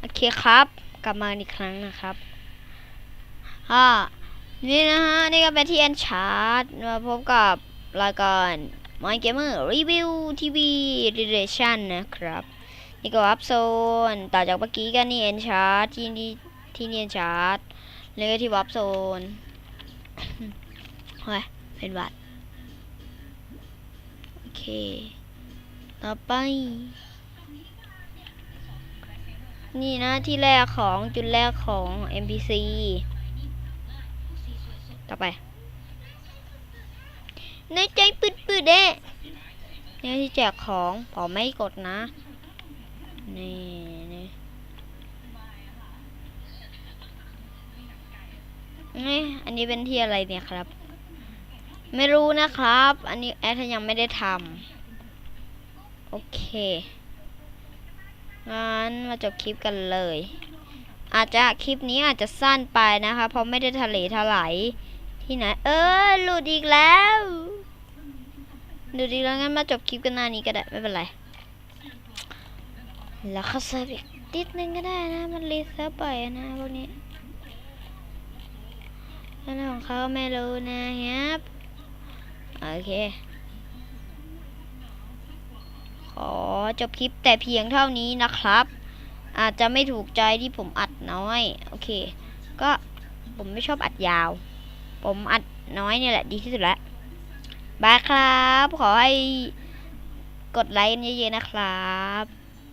โอเคครับ กลับมาอีกครั้งนะครับอ่านี่นะฮะ นี่ก็เป็นที่แอนชาร์ตมาพบกับรายการ My Gamer Review TV Relation นะครับ นี่ก็อัพโซนต่อจากเมื่อกี้ก็นี่แอนชาร์ตที่นี่ที่นี่แอนชาร์ตแล้วก็ที่วับโซนเฮ้ยเป็นหวัดโอเค ต่อไป นี่นะที่แรกของจุดแรกของ NPC ต่อไปในใจปืดปืดๆเด้เนี่ยที่แจกของผมไม่กดนะ นี่นี่นี่อันนี้เป็นที่อะไรเนี่ยครับ ไม่รู้นะครับ อันนี้แอดยังไม่ได้ทำโอเค งั้นมาจบคลิปกันเลย อาจจะคลิปนี้อาจจะสั้นไปนะคะ เพราะไม่ได้ทะเลทลายที่ไหน เออหลุดอีกแล้วหลุดอีกแล้วงั้นมาจบคลิปกันหน้านี้ก็ได้ไม่เป็นไร แล้วเขาเซิร์ฟอีกนิดนึงก็ได้นะ มันรีเซิร์ฟบ่อยนะพวกนี้เรื่องของเขาไม่รู้นะครับโอเคขอ จบคลิปแต่เพียงเท่านี้นะครับ อาจจะไม่ถูกใจที่ผมอัดน้อย โอเค ก็ผมไม่ชอบอัดยาว ผมอัดน้อยเนี่ยแหละดีที่สุดละบายครับ ขอให้กดไลค์เยอะๆนะครับ